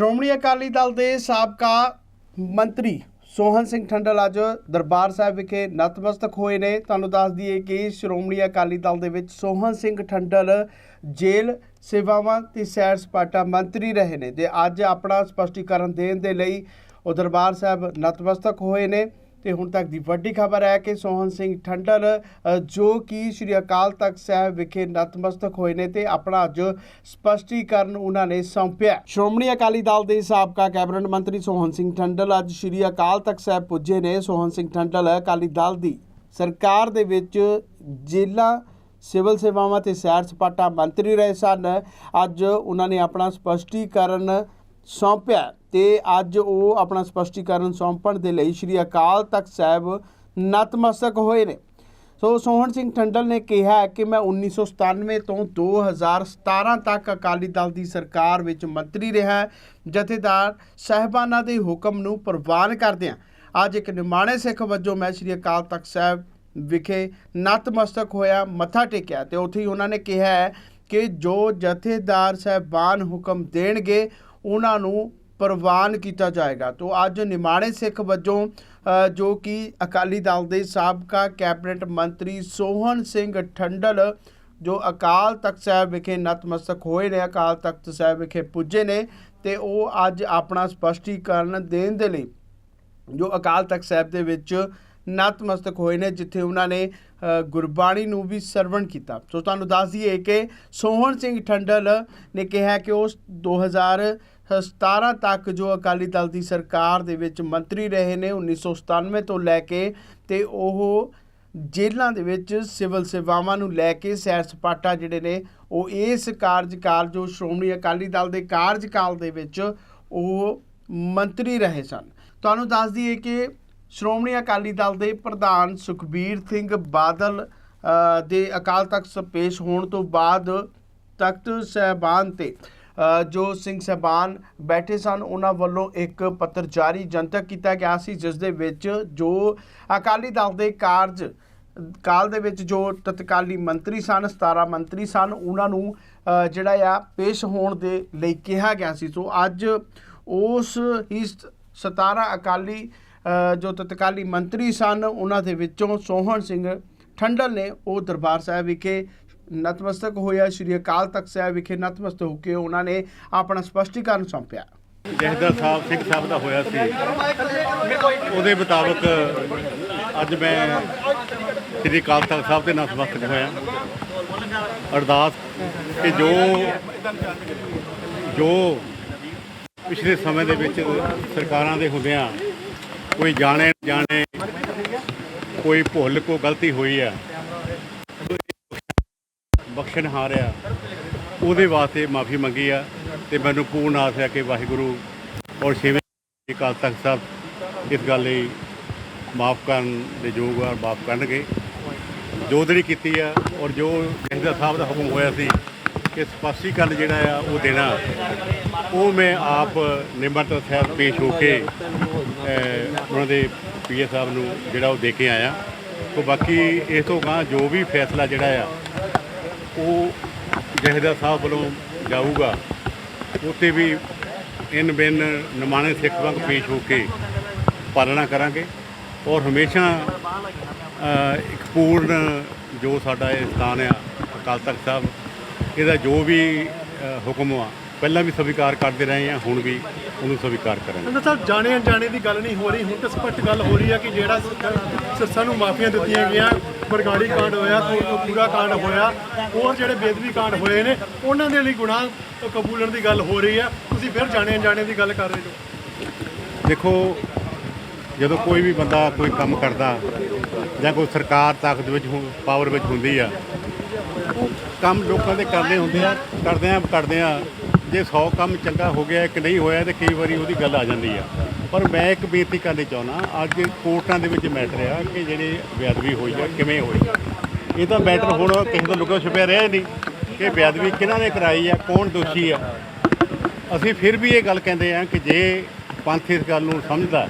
ਸ਼੍ਰੋਮਣੀ ਅਕਾਲੀ ਦਲ ਦੇ ਸਾਬਕਾ ਮੰਤਰੀ ਸੋਹਨ ਸਿੰਘ ਠੰਡਲ ਅੱਜ ਦਰਬਾਰ ਸਾਹਿਬ ਵਿਖੇ ਨਤਮਸਤਕ ਹੋਏ ਨੇ। ਤੁਹਾਨੂੰ ਦੱਸ ਦਈਏ ਕਿ ਸ਼੍ਰੋਮਣੀ ਅਕਾਲੀ ਦਲ ਦੇ ਵਿੱਚ ਸੋਹਨ ਸਿੰਘ ਠੰਡਲ ਜੇਲ੍ਹ ਸੇਵਾਵਾਂ ਤੇ ਸੈਰ ਸਪਾਟਾ ਮੰਤਰੀ ਰਹੇ ਨੇ ਤੇ ਅੱਜ ਆਪਣਾ ਸਪਸ਼ਟੀਕਰਨ ਦੇਣ ਦੇ ਲਈ ਉਹ ਦਰਬਾਰ ਸਾਹਿਬ ਨਤਮਸਤਕ ਹੋਏ ਨੇ। ਤੇ ਹੁਣ ਤੱਕ ਦੀ ਵੱਡੀ ਖਬਰ ਹੈ ਕਿ ਸੋਹਨ ਸਿੰਘ ਠੰਡਲ ਜੋ ਕਿ ਸ੍ਰੀ ਅਕਾਲ ਤਖਤ ਸਾਹਿਬ ਵਿਖੇ ਨਤਮਸਤਕ ਹੋਏ ਨੇ ਤੇ ਆਪਣਾ ਅੱਜ ਸਪਸ਼ਟੀਕਰਨ ਉਹਨਾਂ ਨੇ ਸੌਂਪਿਆ। ਸ਼੍ਰੋਮਣੀ ਅਕਾਲੀ ਦਲ ਦੇ ਸਾਬਕਾ ਕੈਬਨਿਟ ਮੰਤਰੀ ਸੋਹਨ ਸਿੰਘ ਠੰਡਲ ਅੱਜ ਸ੍ਰੀ ਅਕਾਲ ਤਖਤ ਸਾਹਿਬ ਪੁੱਜੇ ਨੇ। ਸੋਹਨ ਸਿੰਘ ਠੰਡਲ ਅਕਾਲੀ ਦਲ ਦੀ ਸਰਕਾਰ ਦੇ ਵਿੱਚ ਜੇਲਾਂ ਸਿਵਲ ਸੇਵਾਵਾਂ ਤੇ ਸੈਰ ਸਪਾਟਾ ਮੰਤਰੀ ਰਹੇ ਸਨ। ਅੱਜ ਉਹਨਾਂ ਨੇ ਆਪਣਾ ਸਪਸ਼ਟੀਕਰਨ ਸੌਂਪਿਆ। ਤੇ ਅੱਜ ਉਹ ਆਪਣਾ ਸਪਸ਼ਟੀਕਰਨ ਸੌਂਪਣ ਦੇ ਲਈ ਸ੍ਰੀ ਅਕਾਲ ਤਖਤ ਸਾਹਿਬ ਨਤਮਸਤਕ ਹੋਏ ਨੇ। ਸੋ ਸੋਹਣ ਸਿੰਘ ਠੰਡਲ ਨੇ ਕਿਹਾ ਕਿ ਮੈਂ 1997 ਤੋਂ 2017 ਤੱਕ ਅਕਾਲੀ ਦਲ ਦੀ ਸਰਕਾਰ ਵਿੱਚ ਮੰਤਰੀ ਰਿਹਾ, ਜਥੇਦਾਰ ਸਹਿਬਾਨਾਂ ਦੇ ਹੁਕਮ ਨੂੰ ਪ੍ਰਵਾਨ ਕਰਦਿਆਂ ਅੱਜ ਇੱਕ ਨਿਮਾਣੇ ਸਿੱਖ ਵਜੋਂ ਮੈਂ ਸ੍ਰੀ ਅਕਾਲ ਤਖਤ ਸਾਹਿਬ ਵਿਖੇ ਨਤਮਸਤਕ ਹੋਇਆ, ਮੱਥਾ ਟੇਕਿਆ ਤੇ ਉੱਥੇ ਹੀ ਉਹਨਾਂ ਨੇ ਕਿਹਾ ਹੈ ਕਿ ਜੋ ਜਥੇਦਾਰ ਸਹਿਬਾਨ ਹੁਕਮ ਦੇਣਗੇ, ਉਹਨਾਂ ਨੂੰ ਪ੍ਰਵਾਨ ਕੀਤਾ ਜਾਏਗਾ। ਤੋਂ ਅੱਜ ਨਿਮਾਣੇ ਸਿੱਖ ਵੱਜੋਂ ਜੋ ਕਿ ਅਕਾਲੀ ਦਲ ਦੇ ਸਾਬਕਾ ਕੈਬਨਿਟ ਮੰਤਰੀ ਸੋਹਣ ਸਿੰਘ ਠੰਡਲ, ਜੋ ਅਕਾਲ ਤਖਤ ਸਾਹਿਬ ਵਿਖੇ ਨਤਮਸਤਕ ਹੋਏ ਨੇ, ਅਕਾਲ ਤਖਤ ਸਾਹਿਬ ਵਿਖੇ ਪੁੱਜੇ ਨੇ, ਤੇ ਉਹ ਅੱਜ ਆਪਣਾ ਸਪਸ਼ਟੀਕਰਨ ਦੇਣ ਦੇ ਲਈ ਜੋ ਅਕਾਲ ਤਖਤ ਸਾਹਿਬ ਦੇ ਵਿੱਚ ਨਤਮਸਤਕ ਹੋਏ ਨੇ, ਜਿੱਥੇ ਉਹਨਾਂ ਨੇ ਗੁਰਬਾਣੀ ਨੂੰ ਵੀ ਸਰਵਣ ਕੀਤਾ। ਸੋ ਤੁਹਾਨੂੰ ਦੱਸ ਦਈਏ ਕਿ ਸੋਹਣ ਸਿੰਘ ਠੰਡਲ ਨੇ ਕਿਹਾ ਕਿ ਉਹ 2000 17 ਤੱਕ ਜੋ ਅਕਾਲੀ ਦਲ ਦੀ ਸਰਕਾਰ ਦੇ ਵਿੱਚ ਮੰਤਰੀ ਰਹੇ ਨੇ 1997 ਤੋਂ ਲੈ ਕੇ ਤੇ ਉਹ ਜੇਲ੍ਹਾਂ ਦੇ ਵਿੱਚ ਸਿਵਲ ਸੇਵਾਵਾਂ ਨੂੰ ਲੈ ਕੇ ਸੈਰ ਸਪਾਟਾ ਜਿਹੜੇ ਨੇ, ਉਹ ਇਸ ਕਾਰਜਕਾਲ, ਜੋ ਸ਼੍ਰੋਮਣੀ ਅਕਾਲੀ ਦਲ ਦੇ ਕਾਰਜਕਾਲ ਦੇ ਵਿੱਚ ਉਹ ਮੰਤਰੀ ਰਹੇ ਸਨ। ਤੁਹਾਨੂੰ ਦੱਸ ਦਈਏ ਕਿ ਸ਼੍ਰੋਮਣੀ ਅਕਾਲੀ ਦਲ ਦੇ ਪ੍ਰਧਾਨ ਸੁਖਬੀਰ ਸਿੰਘ ਬਾਦਲ ਦੇ ਅਕਾਲ ਤਖਤ ਪੇਸ਼ ਹੋਣ ਤੋਂ ਬਾਅਦ ਤਖਤ ਸਹਿਬਾਨ ਤੇ ਜੋ ਸਿੰਘ ਸਹਿਬਾਨ ਬੈਠੇ ਸਨ, ਉਹਨਾਂ ਵੱਲੋਂ ਇੱਕ ਪੱਤਰ ਜਾਰੀ ਜਨਤਕ ਕੀਤਾ ਗਿਆ ਸੀ, ਜਿਸ ਦੇ ਵਿੱਚ ਜੋ ਅਕਾਲੀ ਦਲ ਦੇ ਕਾਰਜ, ਕਾਲ ਦੇ ਵਿੱਚ ਜੋ ਤਤਕਾਲੀ ਮੰਤਰੀ ਸਨ 17 ਮੰਤਰੀ ਸਨ, ਉਹਨਾਂ ਨੂੰ ਜਿਹੜਾ ਆ, ਪੇਸ਼ ਹੋਣ ਦੇ ਲਈ ਕਿਹਾ ਗਿਆ ਸੀ। ਸੋ ਅੱਜ ਉਸ ਹੀ 17 ਅਕਾਲੀ ਜੋ ਤਤਕਾਲੀ ਮੰਤਰੀ ਸਨ, ਉਹਨਾਂ ਦੇ ਵਿੱਚੋਂ ਸੋਹਣ ਸਿੰਘ ਠੰਡਲ ਨੇ ਉਹ ਦਰਬਾਰ ਸਾਹਿਬ ਵਿਖੇ ਨਤਮਸਤਕ ਹੋਇਆ। ਸ਼੍ਰੀ ਅਕਾਲ ਤਖਤ ਸਾਹਿਬ ਵਿਖੇ ਨਤਮਸਤਕ ਹੋ ਕੇ ਉਹਨਾਂ ਨੇ ਆਪਣਾ ਸਪਸ਼ਟੀਕਰਨ ਸੌਂਪਿਆ। ਜਹਦਰ ਸਾਹਿਬ, ਸਿੰਘ ਸਾਹਿਬ ਦਾ ਹੋਇਆ ਸੀ। ਉਹਦੇ ਮੁਤਾਬਕ ਅੱਜ ਮੈਂ ਸ੍ਰੀ ਅਕਾਲ ਤਖਤ ਸਾਹਿਬ ਦੇ ਨਤਮਸਤਕ ਹੋਇਆ। ਅਰਦਾਸ ਕਿ ਜੋ ਜੋ ਪਿਛਲੇ ਸਮੇਂ ਦੇ ਵਿੱਚ ਸਰਕਾਰਾਂ ਦੇ ਹੁੰਦਿਆਂ ਕੋਈ ਜਾਣੇ ਜਾਣੇ ਕੋਈ ਭੁੱਲ ਕੋ ਗਲਤੀ ਹੋਈ ਹੈ ਬਖਸ਼ਣ ਹਾਰਿਆ, ਉਹਦੇ ਵਾਸਤੇ ਮਾਫੀ ਮੰਗੀ ਆ ਤੇ ਮੈਨੂੰ ਪੂਰਨ ਆਸ ਹੈ ਕਿ ਵਾਹਿਗੁਰੂ ਔਰ ਛੇਵੇਂ ਅਕਾਲ ਤਖਤ ਸਾਹਿਬ ਇਸ ਗੱਲ ਲਈ ਮਾਫ ਕਰਨ ਦੇ ਯੋਗ ਆ, ਮਾਫ ਕਰਨਗੇ। ਜੋ ਜਿਹੜੀ ਕੀਤੀ ਆ ਔਰ ਜੋ ਜਹਦਾ ਸਾਹਿਬ ਦਾ ਹੁਕਮ ਹੋਇਆ ਸੀ ਕਿ ਸਪਸ਼ਟੀਕਰਨ ਜਿਹੜਾ ਆ ਉਹ ਦੇਣਾ, ਉਹ ਮੈਂ ਆਪ ਨਿਮਰਤਾ ਸਾਹਿਬ ਪੇਸ਼ ਹੋ ਕੇ ਉਹਨਾਂ ਦੇ ਪੀਏ ਸਾਹਿਬ ਨੂੰ ਜਿਹੜਾ ਉਹ ਦੇ ਕੇ ਆਇਆ। ਤੋਂ ਬਾਕੀ ਇਸ ਤੋਂ ਗਾਂ ਜੋ ਵੀ ਫੈਸਲਾ ਜਿਹੜਾ ਆ ਉਹ ਜਹਦਾ ਸਾਹਿਬ ਵੱਲੋਂ ਜਾਊਗਾ, ਉੱਥੇ ਵੀ ਇਨ ਬਿਨ ਨਿਮਾਣੇ ਸਿੱਖ ਵਾਂਗ ਪੇਸ਼ ਹੋ ਕੇ ਪਾਲਣਾ ਕਰਾਂਗੇ ਔਰ ਹਮੇਸ਼ਾ ਇੱਕ ਪੂਰਨ ਜੋ ਸਾਡਾ ਇਹ ਸਥਾਨ ਆ, ਅਕਾਲ ਤਖਤ ਸਾਹਿਬ, ਇਹਦਾ ਜੋ ਵੀ ਹੁਕਮ ਆ, ਪਹਿਲਾਂ ਵੀ ਸਵੀਕਾਰ ਕਰਦੇ ਰਹੇ ਆ, ਹੁਣ ਵੀ ਉਹਨੂੰ ਸਵੀਕਾਰ ਕਰਾਂਗੇ। ਅੰਦਰ ਸਾਹਿਬ, ਜਾਣੇ ਅਣਜਾਣੇ ਦੀ ਗੱਲ ਨਹੀਂ ਹੋ ਰਹੀ, ਹੁਣ ਤਾਂ ਸਪਸ਼ਟ ਗੱਲ ਹੋ ਰਹੀ ਆ ਕਿ ਜਿਹੜਾ ਸਿਰਸਾਂ ਨੂੰ ਮਾਫੀਆਂ ਦਿੱਤੀਆਂ ਗਈਆਂ, ਬਰਗਾੜੀ ਕਾਂਡ ਹੋਇਆ ਪੂਰਾ ਕਾਂਡ ਹੋਇਆ, ਹੋਰ ਜਿਹੜੇ ਬੇਦਬੀ ਕਾਂਡ ਹੋਏ ਨੇ, ਉਹਨਾਂ ਦੇ ਲਈ ਗੁਨਾਹ ਕਬੂਲਣ ਦੀ ਗੱਲ ਹੋ ਰਹੀ ਹੈ। ਤੁਸੀਂ ਫਿਰ ਜਾਣੇ ਅਣਜਾਣੇ ਦੀ ਗੱਲ ਕਰ ਰਹੇ ਹੋ। ਦੇਖੋ, ਜਦੋਂ ਕੋਈ ਵੀ ਬੰਦਾ ਕੋਈ ਕੰਮ ਕਰਦਾ ਜਾਂ ਕੋਈ ਸਰਕਾਰ ਤਾਕਤ ਵਿੱਚ ਪਾਵਰ ਵਿੱਚ ਹੁੰਦੀ ਆ, ਉਹ ਕੰਮ ਲੋਕਾਂ ਦੇ ਕਰਦੇ ਹੁੰਦੇ ਆ, ਕਰਦੇ ਆ ਕਰਦੇ ਆ। ਜੇ 100 ਕੰਮ ਚੰਗਾ ਹੋ ਗਿਆ ਇੱਕ ਨਹੀਂ ਹੋਇਆ ਤੇ ਕਈ ਵਾਰੀ ਉਹਦੀ ਗੱਲ ਆ ਜਾਂਦੀ ਆ। ਪਰ ਮੈਂ ਇੱਕ ਬੇਨਤੀ ਕਰਨੀ ਚਾਹੁੰਦਾ ਅੱਜ ਕੋਰਟਾਂ ਦੇ ਵਿੱਚ ਮੈਟਰ ਆ ਕਿ ਜਿਹੜੇ ਬੇਅਦਬੀ ਹੋਈ ਆ ਕਿਵੇਂ ਹੋਈ? ਇਹ ਤਾਂ ਮੈਟਰ ਹੁਣ ਕਿਸੇ ਤੋਂ ਲੁਕੋ ਛੁਪਿਆ ਰਿਹਾ ਹੀ ਨਹੀਂ ਕਿ ਬੇਅਦਬੀ ਕਿਹਨਾਂ ਨੇ ਕਰਾਈ ਆ ਕੌਣ ਦੋਸ਼ੀ ਆ। ਅਸੀਂ ਫਿਰ ਵੀ ਇਹ ਗੱਲ ਕਹਿੰਦੇ ਆ ਕਿ ਜੇ ਪੰਥ ਇਸ ਗੱਲ ਨੂੰ ਸਮਝਦਾ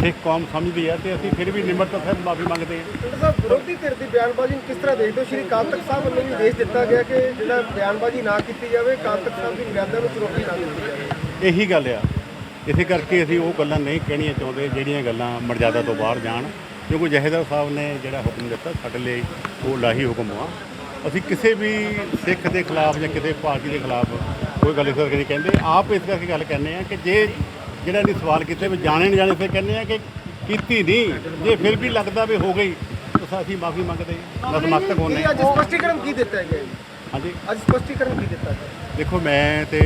ਸਿੱਖ ਕੌਮ ਸਮਝਦੀ ਆ ਤੇ ਅਸੀਂ ਫਿਰ ਵੀ ਨਿਮਰਤਾ ਸਾਹਿਬ ਮਾਫੀ ਮੰਗਦੇ ਆ। ਸਾਹਿਬ ਵਿਰੋਧੀ ਧਿਰ ਦੀ ਬਿਆਨਬਾਜ਼ੀ ਨੂੰ ਕਿਸ ਤਰ੍ਹਾਂ ਦੇਖਦੇ ਹੋ? ਸ਼੍ਰੀ ਅਕਾਲ ਤਖਤ ਸਾਹਿਬ ਵੱਲੋਂ ਵੀ ਆਦੇਸ਼ ਦਿੱਤਾ ਗਿਆ ਕਿ ਜਿਹੜਾ ਬਿਆਨਬਾਜ਼ੀ ਨਾ ਕੀਤੀ ਜਾਵੇ ਅਕਾਲ ਤਖਤ ਸਾਹਿਬ ਦੀ ਮਰਿਆਦਾ ਨੂੰ ਚੁਣੌਤੀ ਨਾ ਦਿੱਤੀ ਜਾਵੇ। ਇਹੀ ਗੱਲ ਆ। ਇਸੇ ਕਰਕੇ ਅਸੀਂ ਉਹ ਗੱਲਾਂ ਨਹੀਂ ਕਹਿਣੀਆਂ ਚਾਹੁੰਦੇ ਜਿਹੜੀਆਂ ਗੱਲਾਂ ਮਰਜ਼ਾਦਾ ਤੋਂ ਬਾਹਰ ਜਾਣ। ਕਿਉਂਕਿ ਜਹੇਦਾਰ ਸਾਹਿਬ ਨੇ ਜਿਹੜਾ ਹੁਕਮ ਦਿੱਤਾ ਸਾਡੇ ਲਈ ਉਹ ਲਾਹੀ ਹੁਕਮ ਆ ਅਸੀਂ ਕਿਸੇ ਵੀ ਸਿੱਖ ਦੇ ਖਿਲਾਫ ਜਾਂ ਕਿਸੇ ਪਾਰਟੀ ਦੇ ਖਿਲਾਫ ਕੋਈ ਗੱਲ ਇਸ ਕਰਕੇ ਨਹੀਂ ਕਹਿੰਦੇ। ਆਪ ਇਸ ਕਰਕੇ ਗੱਲ ਕਹਿੰਦੇ ਆ ਕਿ ਜੇ ਜਿਹੜਾ ਨਹੀਂ ਸਵਾਲ ਕੀਤੇ ਵੀ ਜਾਣੇ ਨਹੀਂ ਜਾਣੇ ਫਿਰ ਕਹਿੰਦੇ ਆ ਕਿ ਕੀਤੀ ਨਹੀਂ। ਜੇ ਫਿਰ ਵੀ ਲੱਗਦਾ ਵੀ ਹੋ ਗਈ ਤਾਂ ਅਸੀਂ ਮਾਫੀ ਮੰਗਦੇ ਨਤਮਸਤਕ ਹੋਣੇ ਅੱਜ ਸਪਸ਼ਟੀਕਰਨ ਕੀ ਦਿੱਤਾ ਗਿਆ ਹਾਂਜੀ। ਅੱਜ ਸਪਸ਼ਟੀਕਰਨ ਕੀ ਦਿੱਤਾ ਗਿਆ? ਦੇਖੋ ਮੈਂ ਤੇ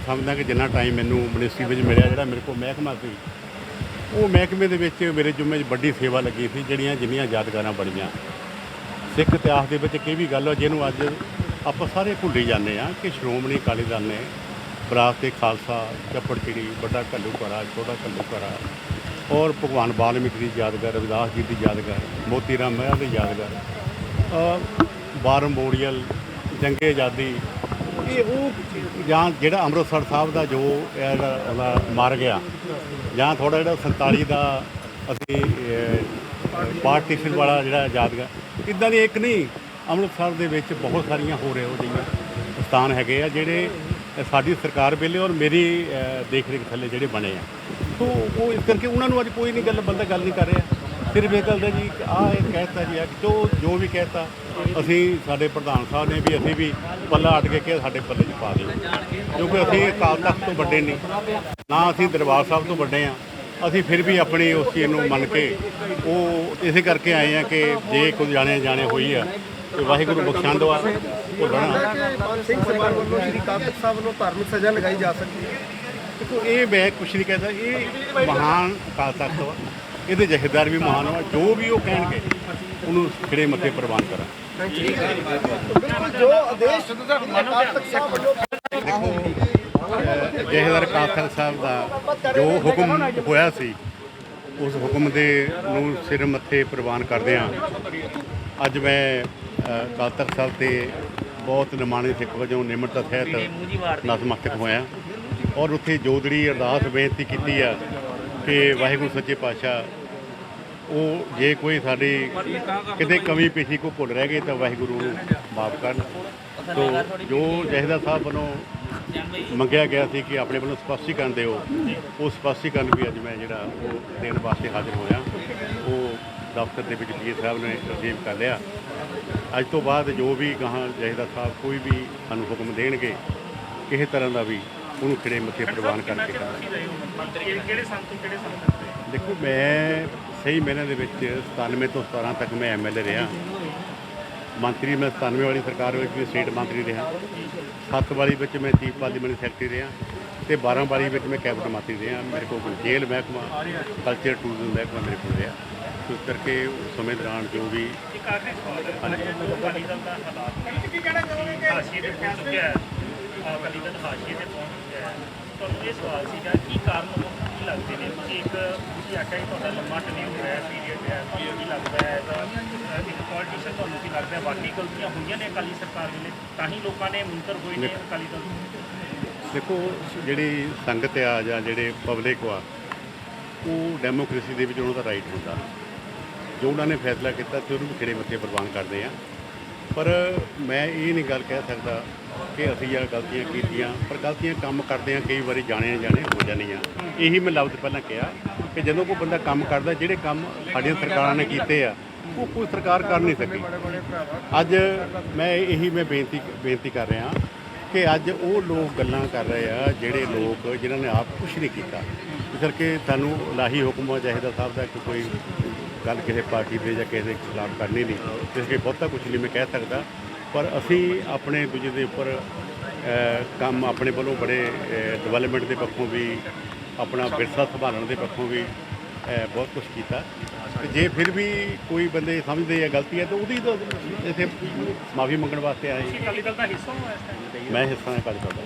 ਅਹ, ਸਮਝਦਾ ਕਿ ਜਿੰਨਾ ਟਾਈਮ ਮੈਨੂੰ ਮਿਨਿਸਟਰੀ ਵਿੱਚ ਮਿਲਿਆ ਜਿਹੜਾ ਮੇਰੇ ਕੋਲ ਮਹਿਕਮਾ ਸੀ ਉਹ ਮਹਿਕਮੇ ਦੇ ਵਿੱਚ ਮੇਰੇ ਜੁਮੇ 'ਚ ਵੱਡੀ ਸੇਵਾ ਲੱਗੀ ਸੀ ਜਿਹੜੀਆਂ ਜਿੰਨੀਆਂ ਯਾਦਗਾਰਾਂ ਬਣੀਆਂ। ਸਿੱਖ ਇਤਿਹਾਸ ਦੇ ਵਿੱਚ ਇਹ ਵੀ ਗੱਲ ਆ ਜਿਹਨੂੰ ਅੱਜ ਆਪਾਂ ਸਾਰੇ ਭੁੱਲੀ ਜਾਂਦੇ ਆ ਕਿ ਸ਼੍ਰੋਮਣੀ ਅਕਾਲੀ ਦਲ ਨੇ ਬਰਾਤ ਤੇ ਖਾਲਸਾ ਚੱਪੜ ਚਿੜੀ ਵੱਡਾ ਘੱਲੂ ਘਰਾ ਛੋਟਾ ਘੱਲੂ ਘਰਾ ਔਰ ਭਗਵਾਨ ਵਾਲਮੀਕੀ ਦੀ ਯਾਦਗਾਰ ਰਵਿਦਾਸ ਜੀ ਦੀ ਯਾਦਗਾਰ ਮੋਤੀ ਰਾਮ ਮਹਿਰਾ ਦੀ ਯਾਦਗਾਰ ਅ, ਬਾਰਮ ਬੋੜੀਅਲ ਜੰਗੇ ਆਜ਼ਾਦੀ ਇਹ ਉਹ ਜਾਂ ਜਿਹੜਾ ਅੰਮ੍ਰਿਤਸਰ ਸਾਹਿਬ ਦਾ ਜੋ ਇਹ ਜਿਹੜਾ ਗਿਆ ਜਾਂ ਥੋੜਾ ਜਿਹੜਾ 47 ਦਾ ਅਸੀਂ ਪਾਰਟੀਸ਼ਨ ਵਾਲਾ ਜਿਹੜਾ ਯਾਦਗਾਰ, ਇਦਾਂ ਦੀ ਇੱਕ ਨਹੀਂ, ਅੰਮ੍ਰਿਤਸਰ ਦੇ ਵਿੱਚ ਬਹੁਤ ਸਾਰੀਆਂ ਹੋ ਰਹੇ ਹੋ ਜਿਹੀਆਂ ਸਥਾਨ ਹੈਗੇ ਆ ਜਿਹੜੇ ਸਾਡੀ ਸਰਕਾਰ ਵੇਲੇ ਔਰ ਮੇਰੀ ਦੇਖ ਰੇਖ ਥੱਲੇ ਜਿਹੜੇ ਬਣੇ ਆ। ਸੋ ਉਹ ਇਸ ਕਰਕੇ ਉਹਨਾਂ ਨੂੰ ਅੱਜ ਕੋਈ ਨਹੀਂ ਗੱਲ, ਬੰਦਾ ਗੱਲ ਨਹੀਂ ਕਰ ਰਿਹਾ। ਸਿਰਫ ਇਹ ਗੱਲ ਦਾ ਜੀ ਆ ਇਹ ਕਹਿਤਾ ਜੀ ਆ ਕਿ ਜੋ ਜੋ ਵੀ ਕਹਿਤਾ ਅਸੀਂ ਸਾਡੇ ਪ੍ਰਧਾਨ ਸਾਹਿਬ ਨੇ ਵੀ ਅਸੀਂ ਵੀ ਪੱਲਾ ਅਟ ਕੇ ਕਿ ਸਾਡੇ ਪੱਲੇ 'ਚ ਪਾ ਦਿਓ। ਕਿਉਂਕਿ ਅਸੀਂ ਅਕਾਲ ਤਖਤ ਤੋਂ ਵੱਡੇ ਨਹੀਂ। ਨਾ ਅਸੀਂ ਦਰਬਾਰ ਸਾਹਿਬ ਤੋਂ ਵੱਡੇ ਆ ਅਸੀਂ ਫਿਰ ਵੀ ਆਪਣੀ ਉਸ ਚੀਜ਼ ਨੂੰ ਮੰਨ ਕੇ ਉਹ ਇਸੇ ਕਰਕੇ ਆਏ ਆ ਕਿ ਜੇ ਕੁਝ ਜਾਣੇ ਜਾਣੇ ਹੋਈ ਆ ਤੇ ਵਾਹਿਗੁਰੂ ਬਖਸ਼ੰਦ ਵਾ ਭੁੱਲਣਾ ਸਿੰਘ ਸਭਾ ਵੱਲੋਂ ਸ਼੍ਰੀ ਤਖਤ ਸਾਹਿਬ ਵੱਲੋਂ ਧਾਰਮਿਕ ਸਜ਼ਾ ਲਗਾਈ ਜਾ ਸਕਦੀ ਹੈ। ਇਹ ਮੈਂ ਕੁਛ ਨਹੀਂ ਕਹਿੰਦਾ ਇਹ ਮਹਾਨ ਅਕਾਲ ਤਖਤ ਵਾ। ਇਹਦੇ ਜਹੇਦਾਰ ਵੀ ਮਹਾਨ ਵਾ ਜੋ ਵੀ ਉਹ ਕਹਿਣਗੇ ਉਹਨੂੰ ਖੜੇ ਮੱਥੇ ਪ੍ਰਵਾਨ ਕਰਾਂ ਬਿਲਕੁਲ ਜੋ ਆਦੇਸ਼ ਸਾਹਿਬ ਦਾ ਜੋ ਹੁਕਮ ਹੋਇਆ ਸੀ ਉਸ ਹੁਕਮ ਦੇ ਨੂੰ ਸਿਰ ਮੱਥੇ ਪ੍ਰਵਾਨ ਕਰਦੇ ਆ ਅੱਜ ਮੈਂ ਤਖਤ ਸਾਹਿਬ ਤੇ ਬਹੁਤ ਨਿਮਾਣੇ ਸਿੱਖ ਵਜੋਂ ਨਿਮਰਤਾ ਸਹਿਤ ਨਤਮਸਤਕ ਹੋਇਆ। ਔਰ ਉੱਥੇ ਜੋਦੜੀ ਅਰਦਾਸ ਬੇਨਤੀ ਕੀਤੀ ਆ ਕਿ ਵਾਹਿਗੁਰੂ ਸੱਚੇ ਪਾਤਸ਼ਾਹ, ਉਹ ਜੇ ਕੋਈ ਸਾਡੀ ਕਿਤੇ ਕਮੀ ਪੇਸ਼ੀ ਕੋ ਭੁੱਲ ਰਹਿ ਗਏ ਤਾਂ ਵਾਹਿਗੁਰੂ ਨੂੰ ਮਾਫ ਕਰਨ। ਤੋ ਜੋ ਜਹੇਦਾਰ ਸਾਹਿਬ ਵੱਲੋਂ ਮੰਗਿਆ ਗਿਆ ਸੀ ਕਿ ਆਪਣੇ ਵੱਲੋਂ ਸਪਸ਼ਟੀਕਰਨ ਦਿਓ ਉਹ ਸਪਸ਼ਟੀਕਰਨ ਵੀ ਅੱਜ ਮੈਂ ਜਿਹੜਾ ਉਹ ਦੇਣ ਵਾਸਤੇ ਹਾਜ਼ਰ ਹੋਇਆ। ਉਹ ਦਫ਼ਤਰ ਦੇ ਵਿੱਚ ਪੀਏ ਸਾਹਿਬ ਨੇ ਰਸੀਵ ਕਰ ਲਿਆ। ਅੱਜ ਤੋਂ ਬਾਅਦ ਜੋ ਵੀ ਗਾਹਾਂ ਜਹੇਦਾਰ ਸਾਹਿਬ ਕੋਈ ਵੀ ਸਾਨੂੰ ਹੁਕਮ ਦੇਣਗੇ, ਕਿਸੇ ਤਰ੍ਹਾਂ ਦਾ ਵੀ ਉਹਨੂੰ ਖਿੜੇ ਮੱਥੇ ਪ੍ਰਵਾਨ ਕਰਕੇ ਕਰਾਂਗੇ ਦੇਖੋ ਮੈਂ ਸਹੀ ਮਹੀਨੇ ਦੇ ਵਿੱਚ 97 ਤੋਂ 17 ਤੱਕ ਮੈਂ ਐਮਐਲਏ ਰਿਹਾ। ਮੰਤਰੀ ਮੈਂ 97 ਵਾਲੀ ਸਰਕਾਰ ਵਿੱਚ ਵੀ ਸਟੇਟ ਮੰਤਰੀ ਰਿਹਾ। 7 ਵਾਲੀ ਵਿੱਚ ਮੈਂ ਚੀਫ ਪਾਰਲੀਮੈਂਟ ਸੈਕਟਰੀ ਰਿਹਾ ਤੇ 12 ਵਾਲੀ ਵਿੱਚ ਮੈਂ ਕੈਬਨਿਟ ਮੰਤਰੀ ਰਿਹਾ। ਮੇਰੇ ਕੋਲ ਕੋਈ ਜੇਲ੍ਹ ਮਹਿਕਮਾ ਕਲਚਰ ਟੂਰਿਜ਼ਮ ਮਹਿਕਮਾ ਮੇਰੇ ਕੋਲ ਰਿਹਾ। ਇਸ ਕਰਕੇ ਉਸ ਸਮੇਂ ਦੌਰਾਨ ਜੋ ਵੀ ਇੱਕ ਆਖਰੀ ਸਵਾਲ ਹੈ ਅਕਾਲੀ ਦਲ ਦਾ ਹਾਲਾਤ ਕੀ ਕਹਿਣਾ ਚਾਹੋਗੇ ਹਾਸ਼ੀਏ ਤੇ ਪਹੁੰਚ ਚੁੱਕਿਆ ਹੈ? ਅਕਾਲੀ ਦਲ ਹਾਸ਼ੀਏ ਤੇ ਪਹੁੰਚ ਤੁਹਾਨੂੰ ਇਹ ਸਵਾਲ ਸੀਗਾ ਕੀ ਕਾਰਨ ਕੀ ਲੱਗਦੇ ਨੇ? ਤੁਸੀਂ ਇੱਕ ਤੁਸੀਂ ਆਖਿਆ ਕਿ ਤੁਹਾਡਾ ਲੰਮਾ ਟਨਿਊਰ ਹੈ ਪੀਰੀਅਡ ਹੈ ਤੁਹਾਨੂੰ ਕੀ ਲੱਗਦਾ ਹੈ? ਤਾਂ ਅਹ, ਇੱਕ ਪੋਲੀਟੀਸ਼ੀਅਨ ਤੁਹਾਨੂੰ ਕੀ ਲੱਗਦਾ ਹੈ? ਬਾਕੀ ਗਲਤੀਆਂ ਹੋਈਆਂ ਨੇ ਅਕਾਲੀ ਸਰਕਾਰ ਵੇਲੇ ਤਾਂ ਹੀ ਲੋਕਾਂ ਨੇ ਮੁੰਤਰ ਹੋਏ ਨੇ ਅਕਾਲੀ ਦਲ ਤੋਂ ਦੇਖੋ ਜਿਹੜੀ ਸੰਗਤ ਆ ਜਾਂ ਜਿਹੜੇ ਪਬਲਿਕ ਆ ਉਹ ਡੈਮੋਕ੍ਰੇਸੀ ਦੇ ਵਿੱਚ ਉਹਨਾਂ ਦਾ ਰਾਈਟ ਹੁੰਦਾ। ਜੋ ਉਹਨਾਂ ਨੇ ਫੈਸਲਾ ਕੀਤਾ ਤੇ ਉਹਨੂੰ ਖਿੜੇ ਮੱਥੇ ਪ੍ਰਵਾਨ ਕਰਦੇ ਆ। ਪਰ ਮੈਂ ਇਹ ਨਹੀਂ ਗੱਲ ਕਹਿ ਸਕਦਾ ਕਿ ਅਸੀਂ ਯਾਰ ਗਲਤੀਆਂ ਕੀਤੀਆਂ, ਪਰ ਗਲਤੀਆਂ ਕੰਮ ਕਰਦੇ ਆ ਕਈ ਵਾਰੀ ਜਾਣੇ ਜਾਣੇ ਹੋ ਜਾਂਦੀਆਂ ਇਹੀ ਮੈਂ ਲਫ਼ਜ਼ ਪਹਿਲਾਂ ਕਿਹਾ ਕਿ ਜਦੋਂ ਕੋਈ ਬੰਦਾ ਕੰਮ ਕਰਦਾ, ਜਿਹੜੇ ਕੰਮ ਸਾਡੀਆਂ ਸਰਕਾਰਾਂ ਨੇ ਕੀਤੇ ਆ, ਉਹ ਕੋਈ ਸਰਕਾਰ ਕਰ ਨਹੀਂ ਸਕੀ। ਅੱਜ ਮੈਂ ਇਹੀ ਮੈਂ ਬੇਨਤੀ ਬੇਨਤੀ ਕਰ ਰਿਹਾ ਕਿ ਅੱਜ ਉਹ ਲੋਕ ਗੱਲਾਂ ਕਰ ਰਹੇ ਆ, ਜਿਹੜੇ ਲੋਕ, ਜਿਨ੍ਹਾਂ ਨੇ ਆਪ ਕੁਝ ਨਹੀਂ ਕੀਤਾ। ਇਸ ਕਰਕੇ ਸਾਨੂੰ ਲਾਹੀ ਹੁਕਮ ਚਾਹੀਦਾ ਸਾਹਿਬ ਦਾ, ਕਿ ਕੋਈ ਗੱਲ ਕਿਸੇ ਪਾਰਟੀ ਦੇ ਜਾਂ ਕਿਸੇ ਦੇ ਖਿਲਾਫ ਕਰਨੀ ਨਹੀਂ। ਇਸ ਕਰਕੇ ਬਹੁਤਾ ਕੁਝ ਨਹੀਂ ਮੈਂ ਕਹਿ ਸਕਦਾ। ਪਰ ਅਸੀਂ ਆਪਣੇ ਦੂਜੇ ਦੇ ਉੱਪਰ ਕੰਮ ਆਪਣੇ ਵੱਲੋਂ ਬੜੇ ਡਿਵੈਲਪਮੈਂਟ ਦੇ ਪੱਖੋਂ ਵੀ ਆਪਣਾ ਵਿਰਸਾ ਸੰਭਾਲਣ ਦੇ ਪੱਖੋਂ ਵੀ ਬਹੁਤ ਕੁਝ ਕੀਤਾ। ਤੇ ਜੇ ਫਿਰ ਵੀ ਕੋਈ ਬੰਦੇ ਸਮਝਦੇ ਆ ਗਲਤੀ ਹੈ ਤਾਂ ਉਹਦੀ ਤਾਂ ਇੱਥੇ ਮਾਫੀ ਮੰਗਣ ਵਾਸਤੇ ਆਏ। ਅਕਾਲੀ ਦਲ ਦਾ ਹਿੱਸਾ ਹੋ ਮੈਂ ਹਿੱਸਾ ਨਹੀਂ ਕਰ ਸਕਦਾ